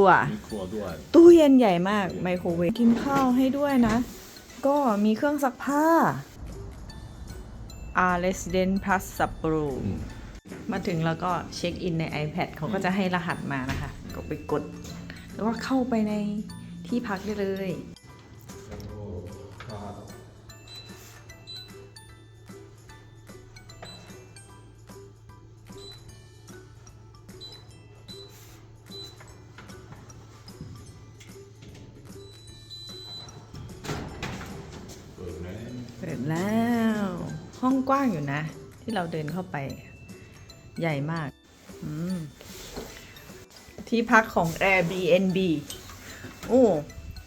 รัวมีครัวด้วย ตู้เย็นใหญ่มากไมโครเวฟกินข้าวให้ด้วยนะ ก็มีเครื่องซักผ้า R Resident Plus สัปรูอืม มาถึงแล้วก็เช็คอินใน iPad เขาก็จะให้รหัสมานะคะ ก็ไปกด แล้วก็เข้าไปในที่พักได้เลย เปิดแล้ว ห้องกว้างอยู่นะ ที่เราเดินเข้าไป ใหญ่มากมที่พักของ Airbnb โอ้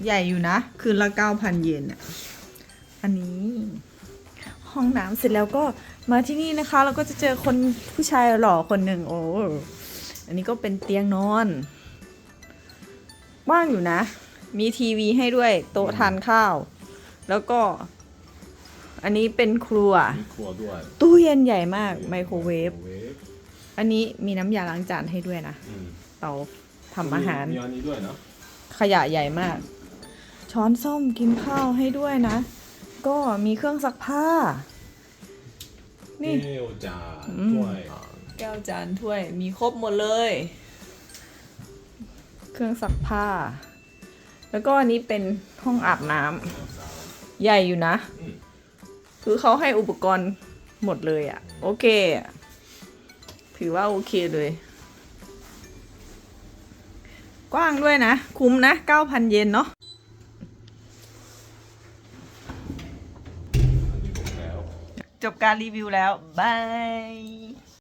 ใหญ่อยู่นะ คืนละ9,000เยนอะอันนี้ ห้องน้ำเสร็จแล้วก็มาที่นี่นะคะ เราก็จะเจอคนผู้ชายหล่อคนหนึ่งโอ้อันนี้ก็เป็นเตียงนอน ว่างอยู่นะ มีทีวีให้ด้วย โต๊ะทานข้าว แล้วก็ อันนี้เป็นครัว มีครัวด้วยตู้เย็นใหญ่มาก ไมโครเวฟ ไมโครเวฟอันนี้มีน้ำยาล้างจานให้ด้วยนะ อืมเตาทำอาหาร มีอันนี้ด้วยเนาะขยะใหญ่มาก ช้อนส้อมกินข้าวให้ด้วยนะ ก็มีเครื่องซักผ้า นี่ เอวจานอืมถ้วยแก้วจานถ้วยมีครบหมดเลย เครื่องซักผ้า แล้วก็อันนี้เป็นห้องอาบน้ำใหญ่อยู่นะ อืม คือเขาให้อุปกรณ์หมดเลยอะ่ะ โอเค ถือว่าโอเคเลย กว้างด้วยนะ คุ้มนะ9,000เยนเนาะจบการรีวิวแล้ว บาย